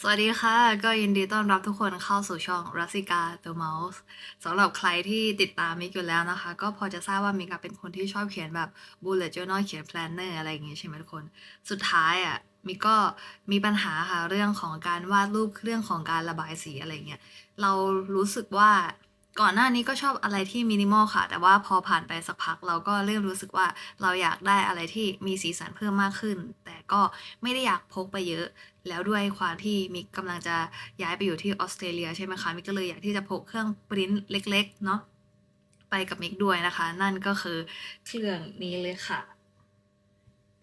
สวัสดีค่ะ ก็ยินดีต้อนรับทุกคนเข้าสู่ช่องรัสิกา The Mouse สำหรับใครที่ติดตามมิกอยู่แล้วนะคะ ก็พอจะทราบว่ามิกเป็นคนที่ชอบเขียนแบบ bullet journal เขียน planner อะไรอย่างงี้ใช่ไหมทุกคน สุดท้ายอะมิกก็มีปัญหาค่ะเรื่องของการวาดรูปเรื่องของการระบายสีอะไรเงี้ยเรารู้สึกว่าก่อนหน้านี้ก็ชอบอะไรที่มินิมอลค่ะ แต่ว่าพอผ่านไปสักพักเราก็เริ่มรู้สึกว่าเราอยากได้อะไรที่มีสีสันเพิ่มมากขึ้น แต่ก็ไม่ได้อยากพกไปเยอะ แล้วด้วยความที่มิกกำลังจะย้ายไปอยู่ที่ออสเตรเลียใช่ไหมคะมิกก็เลยอยากที่จะพกเครื่องปริ้นท์เล็ก ๆ เนาะไปกับมิกด้วยนะคะ นั่นก็คือเครื่องนี้เลยค่ะ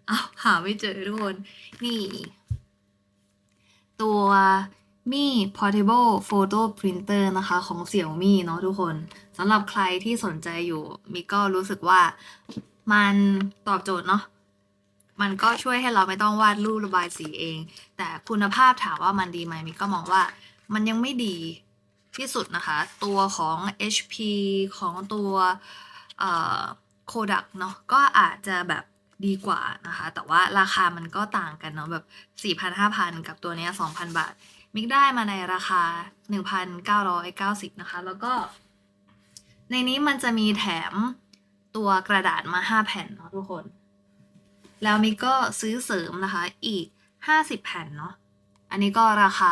อ้าวหาไม่เจอทุกคน นี่ ตัวมี่ Portable Photo Printer นะคะของ Xiaomi เนาะทุกคนสำหรับใครที่สนใจอยู่มิกก็รู้สึกว่ามันตอบโจทย์เนาะ มันก็ช่วยให้เราไม่ต้องวาดรูประบายสีเอง แต่คุณภาพถามว่ามันดีไหมมิกก็มองว่ามันยังไม่ดีที่สุดนะคะ ตัวของ HP ของตัวเอ่อ Kodak เนาะก็อาจจะแบบดีกว่านะคะ แต่ว่าราคามันก็ต่างกันเนาะแบบ 4,000-5,000 กับตัวเนี้ย2,000 บาท มิกได้มาในราคา 1,990 นะคะ แล้วก็ ในนี้มันจะมีแถมตัวกระดาษมา 5 แผ่นเนาะทุกคน แล้วมิกก็ซื้อเสริมนะคะอีก 50 แผ่นเนาะอันนี้ก็ราคา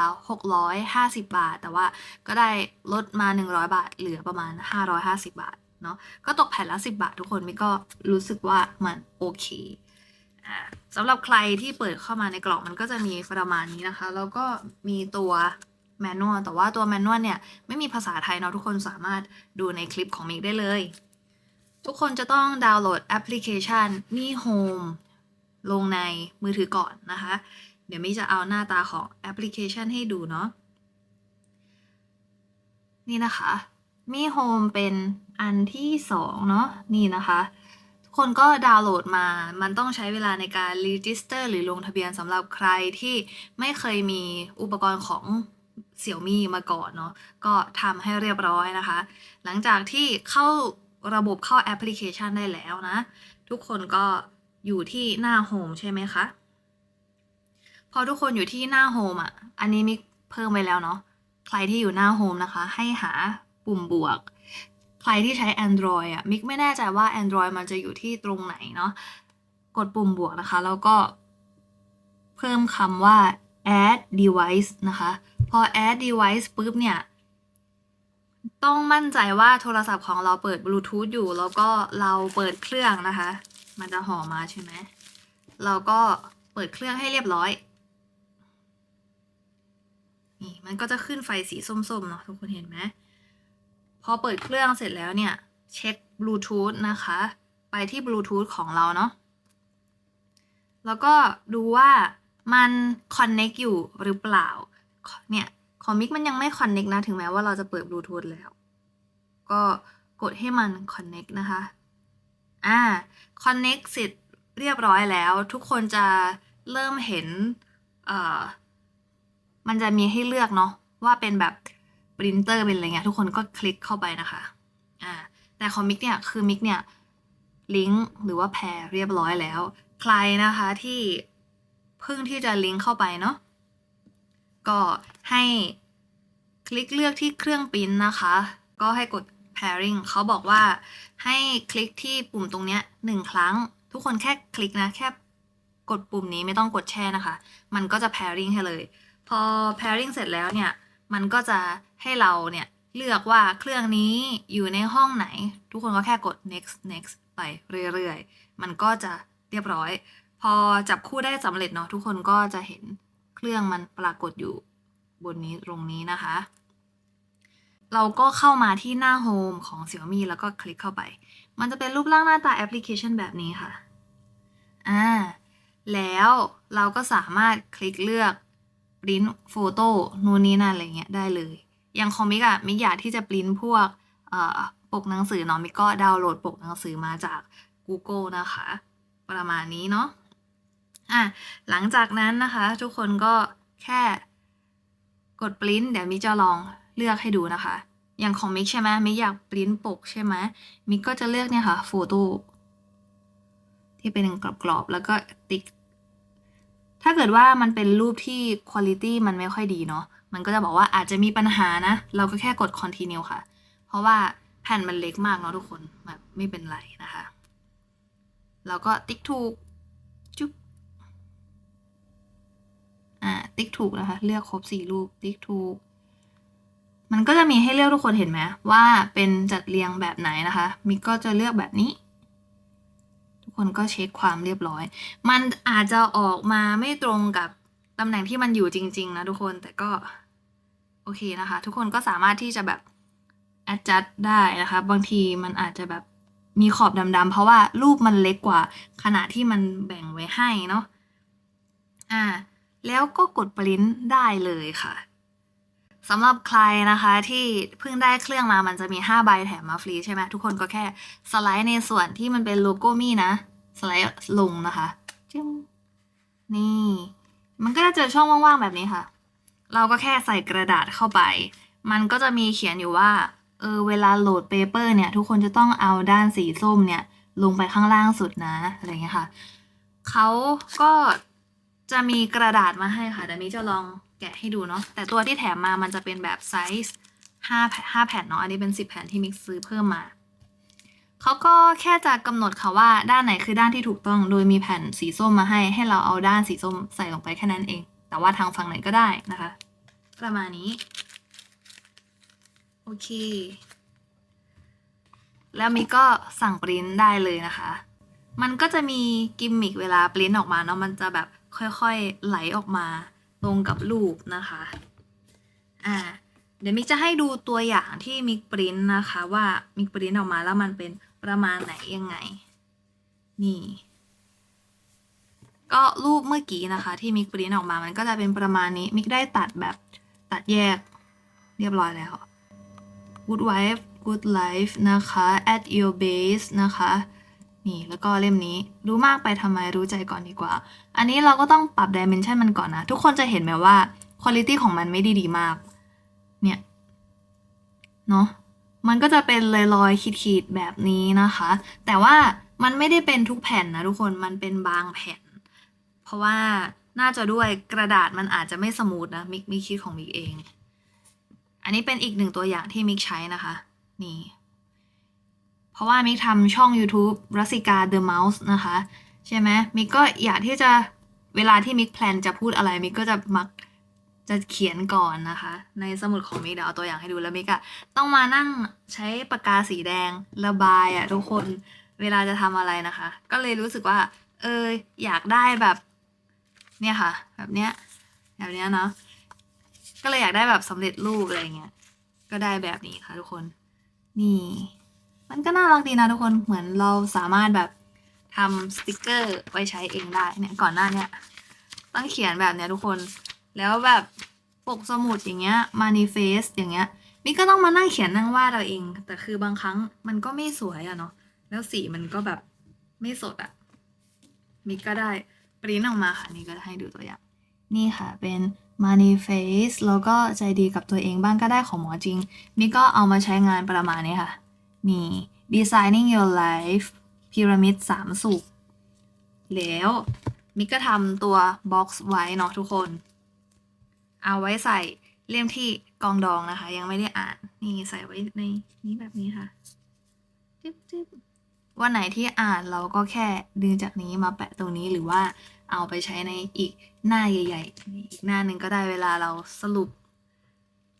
650 บาท แต่ว่าก็ได้ลดมา 100 บาท เหลือประมาณ 550 บาทเนาะก็ตกแผ่นละ 10 บาททุกคนมิกก็รู้สึกว่ามันโอเคอ่าสำหรับใครที่เปิดเข้ามาในกล่องมันก็จะมีประมาณนี้นะคะ แล้วก็มีตัวแมนนวลแต่ว่าตัวแมนนวลเนี่ย ไม่มีภาษาไทยเนาะทุกคนสามารถดูในคลิปของมิกได้เลย ทุกคนจะต้องดาวน์โหลดแอปพลิเคชันนี่ Home ลงในมือถือก่อนนะคะ เดี๋ยวมิจะเอาหน้าตาของแอปพลิเคชันให้ดูเนาะ นี่นะคะ มี Home เป็นอันที่สองเนาะ นี่นะคะทุกคนก็ดาวน์โหลดมา มันต้องใช้เวลาในการ register หรือลงทะเบียนสำหรับใครที่ไม่เคยมีอุปกรณ์ของ Xiaomi มาก่อนเนาะ ก็ทำให้เรียบร้อยนะคะ หลังจากที่เข้าระบบเข้าแอปพลิเคชันได้แล้วนะ ทุกคนก็ อยู่ที่หน้า Home ใช่ไหมคะ พอทุกคนอยู่ที่หน้า Home อะ อันนี้มิกเพิ่มไว้แล้วเนาะ ใครที่อยู่หน้า Home นะคะ ให้หาปุ่มบวก ใครที่ใช้ Android อะ มิกไม่แน่ใจว่า Android มันจะอยู่ที่ตรงไหนเนาะ กดปุ่มบวกนะคะ แล้วก็ เพิ่มคำว่า add device นะคะ พอ add device ปุ๊บเนี่ยต้องมั่นใจว่าโทรศัพท์ของเราเปิดบลูทูธอยู่ แล้วก็เราเปิดเครื่องนะคะ มันจะห่อมาใช่ไหม เราก็เปิดเครื่องให้เรียบร้อย นี่มันก็จะขึ้นไฟสีส้มๆเนาะทุกคนเห็นไหม พอเปิดเครื่องเสร็จแล้วเนี่ย เช็คบลูทูธนะคะ ไปที่บลูทูธของเราเนาะ แล้วก็ดูว่ามัน connect อยู่หรือเปล่า เนี่ยขอมิกมันยังไม่ connect นะ ถึงแม้ว่าเราจะเปิดบลูทูธแล้ว ก็กดให้มัน connect นะคะ อ่า connect เสร็จเรียบร้อยแล้ว ทุกคนจะเริ่มเห็นเอ่อมันจะมีให้เลือกเนาะว่าเป็นแบบปรินเตอร์เป็นอะไรเงี้ยทุกคนก็คลิกเข้าไปนะคะอ่าแต่ของมิกเนี่ยคือมิกเนี่ยลิงก์หรือว่าแพรเรียบร้อยแล้ว ใครนะคะที่เพิ่งที่จะลิงก์เข้าไปเนาะก็ให้คลิกเลือกที่เครื่องปริ้นนะคะ ก็ให้กด pairing เขาบอกว่า ให้คลิกที่ปุ่มตรงเนี้ยหนึ่งครั้ง ทุกคนแค่คลิกนะ แค่กดปุ่มนี้ไม่ต้องกดแช่นะคะ มันก็จะ pairing ให้เลย พอ pairing เสร็จแล้วเนี่ย มันก็จะให้เราเนี่ย เลือกว่าเครื่องนี้อยู่ในห้องไหน ทุกคนก็แค่กด next next ไปเรื่อยๆ มันก็จะเรียบร้อย พอจับคู่ได้สำเร็จเนาะทุกคนก็จะเห็นเครื่องมันปรากฏอยู่บนนี้ตรงนี้นะคะ เราก็เข้ามาที่หน้า Home ของ Xiaomi แล้วก็คลิกเข้าไป มันจะเป็นรูปร่างหน้าตาแอปพลิเคชันแบบนี้ค่ะ อ่า แล้วเราก็สามารถคลิกเลือกปริ้นโฟโต้นู่นนี่นั่นอะไรเงี้ยได้เลย อย่างคอมิกอะมิกอยากที่จะปริ้นพวกเอ่อปกหนังสือเนาะมิกก็ดาวน์โหลดปกหนังสือมาจาก Google นะคะ ประมาณนี้เนาะ อะ หลังจากนั้นนะคะ ทุกคนก็แค่กดปริ้น เดี๋ยวมิกจะลอง เลือกให้ดูนะคะ อย่างของมิกใช่ไหมมิกอยากปริ้นปกใช่ไหมมิกก็จะเลือกเนี่ยค่ะโฟโต้ที่เป็นกรอบๆแล้วก็ติ๊กถ้าเกิดว่ามันเป็นรูปที่คุณภาพมันไม่ค่อยดีเนาะมันก็จะบอกว่าอาจจะมีปัญหานะ เราก็แค่กด continue ค่ะ เพราะว่าแผ่นมันเล็กมากเนาะทุกคนแบบไม่เป็นไรนะคะเราก็ติ๊กถูกจุ๊บอ่าติ๊กถูกนะคะ เลือกครบสี่รูป ติ๊กถูก มันก็จะมีให้เลือกทุกคนเห็นไหมว่าเป็นจัดเรียงแบบไหนนะคะมิกก็จะเลือกแบบนี้ ทุกคนก็เช็คความเรียบร้อย มันอาจจะออกมาไม่ตรงกับตำแหน่งที่มันอยู่จริง ๆ นะทุกคนแต่ก็โอเคนะคะ ทุกคนก็สามารถที่จะแบบ adjust ได้นะคะ บางทีมันอาจจะแบบมีขอบดำๆเพราะว่ารูปมันเล็กกว่าขนาดที่มันแบ่งไว้ให้เนาะอ่าแล้วก็กดปริ้นได้เลยค่ะ สำหรับใครนะคะที่เพิ่งได้เครื่องมามันจะมี 5 ใบแถมมาฟรีใช่ไหมทุกคนก็แค่สไลด์ในส่วนที่มันเป็นโลโก้มี่นะ สไลด์ลงนะคะจึ้มนี่ มันก็จะเจอช่องว่างๆแบบนี้ค่ะ เราก็แค่ใส่กระดาษเข้าไป มันก็จะมีเขียนอยู่ว่าเออเวลาโหลดเปเปอร์เนี่ย ทุกคนจะต้องเอาด้านสีส้มเนี่ย ลงไปข้างล่างสุดนะอะไรเงี้ยค่ะเขาก็จะมีกระดาษมาให้ค่ะเดี๋ยวนี้จะลอง แกะให้ดูเนาะแต่ตัวที่แถมมามันจะเป็นแบบไซส์ห้าห้าแผ่นเนาะอันนี้เป็นสิบแผ่นที่มิกซื้อเพิ่มมาเขาก็แค่จะกำหนดค่ะว่าด้านไหนคือด้านที่ถูกต้อง โดยมีแผ่นสีส้มมาให้ ให้เราเอาด้านสีส้มใส่ลงไปแค่นั้นเอง แต่ว่าทางฝั่งไหนก็ได้นะคะ ประมาณนี้ โอเค แล้วมิกก็สั่งปริ้นได้เลยนะคะ มันก็จะมีกิมมิคเวลาปริ้นออกมาเนาะมันจะแบบค่อยๆไหลออกมา ตรงกับรูปนะคะ อ่า เดี๋ยวมิกจะให้ดูตัวอย่างที่มิกปริ้นนะคะว่ามิกปริ้นออกมาแล้วมันเป็นประมาณไหนยังไง นี่ ก็รูปเมื่อกี้นะคะ ที่มิกปริ้นออกมา มันก็จะเป็นประมาณนี้ มิกได้ตัดแบบตัดแยกเรียบร้อยแล้ว Good Wife Good Life นะคะ At Your Base นะคะ นี่แล้วก็เล่มนี้รู้มากไปทำไมรู้ใจก่อนดีกว่า อันนี้เราก็ต้องปรับ dimension มันก่อนนะ ทุกคนจะเห็นไหมว่า quality ของมันไม่ด้ดีมาก เนี่ย เนาะมันก็จะเป็นลอยๆขีดๆแบบนี้นะคะ แต่ว่ามันไม่ได้เป็นทุกแผ่นนะทุกคนมันเป็นบางแผ่น เพราะว่าน่าจะด้วยกระดาษมันอาจจะไม่สมูทนะมิกมิกคิดของมิกเอง อันนี้เป็นอีกหนึ่งตัวอย่างที่มิกใช้นะคะ นี่ เพราะว่ามิกทำช่อง YouTube รัสิกา The Mouse นะคะ ใช่ไหมมิกก็อยากที่จะเวลาที่มิกแพลนจะพูดอะไรมิกก็จะมักจะเขียนก่อนนะคะ ในสมุดของมิกเดี๋ยวเอาตัวอย่างให้ดูแล้วมิกอะต้องมานั่งใช้ปากกาสีแดงระบายอะทุกคนเวลาจะทำอะไรนะคะ ก็เลยรู้สึกว่า เอออยากได้แบบเนี่ยค่ะ แบบเนี้ยแบบเนี้ยเนาะก็เลยอยากได้แบบสำเร็จรูปอะไรเงี้ยก็ได้แบบนี้ค่ะทุกคนนี่ มันก็น่ารักดีนะทุกคนเหมือนเราสามารถแบบทำสติกเกอร์ไว้ใช้เองได้เนี่ยก่อนหน้าเนี้ยต้องเขียนแบบเนี้ยทุกคนแล้วแบบปกสมุดอย่างเงี้ย manifest อย่างเงี้ยมิกก็ต้องมานั่งเขียนนั่งวาดเราเอง แต่คือบางครั้งมันก็ไม่สวยอะเนาะแล้วสีมันก็แบบไม่สดอะมิกก็ได้ปริ้นออกมาค่ะนี่ก็ให้ดูตัวอย่าง นี่ค่ะเป็น manifest แล้วก็ใจดีกับตัวเองบ้างก็ได้ของหมอจริงมิก็เอามาใช้งานประมาณนี้ค่ะ นี่ designing your life พีระมิดสามสุข แล้วมิกก็ทำตัวบ็อกซ์ไว้เนาะทุกคน เอาไว้ใส่เล่มที่กองดองนะคะ ยังไม่ได้อ่าน นี่ใส่ไว้ในนี้แบบนี้ค่ะจึ๊บจึ๊บวันไหนที่อ่านเราก็แค่ดึงจากนี้มาแปะตรงนี้หรือว่าเอาไปใช้ในอีกหน้าใหญ่ ๆ อีกหน้าหนึ่งก็ได้เวลาเราสรุป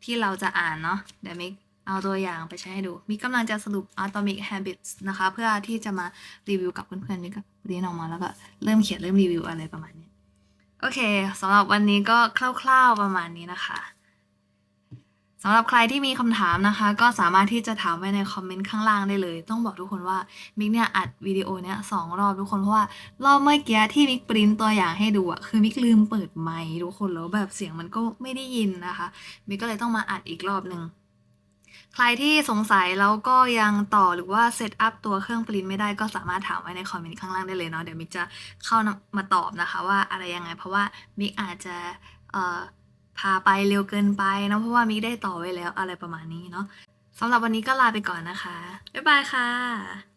ที่เราจะอ่านเนาะเดี๋ยวมิก เอาตัวอย่างไปใช้ให้ดู มิกกำลังจะสรุป Atomic Habits นะคะ เพื่อที่จะมารีวิวกับเพื่อนๆมิกก็เรียนออกมาแล้วก็เริ่มเขียนเริ่มรีวิวอะไรประมาณนี้ โอเคสำหรับวันนี้ก็คร่าวๆประมาณนี้นะคะสำหรับใครที่มีคำถามนะคะ ก็สามารถที่จะถามไว้ในคอมเมนต์ข้างล่างได้เลย ต้องบอกทุกคนว่ามิกเนี่ยอัดวิดีโอเนี้ยสองรอบทุกคนเพราะว่ารอบเมื่อกี้ที่มิกปริ้นตัวอย่างให้ดูอะคือมิกลืมเปิดไมค์ทุกคนแล้วแบบเสียงมันก็ไม่ได้ยินนะคะมิกก็เลยต้องมาอัดอีกรอบหนึ่ง ใครที่สงสัยแล้วก็ยังต่อหรือว่าเซตอัพตัวเครื่องปริ้นไม่ได้ก็สามารถถามไว้ในคอมเมนต์ข้างล่างได้เลยเนาะเดี๋ยวมิกจะเข้ามาตอบนะคะว่าอะไรยังไง เพราะว่ามิกอาจจะเอ่อพาไปเร็วเกินไปเนาะเพราะว่ามิกได้ต่อไว้แล้วอะไรประมาณนี้เนาะสำหรับวันนี้ก็ลาไปก่อนนะคะ บ๊ายบายค่ะ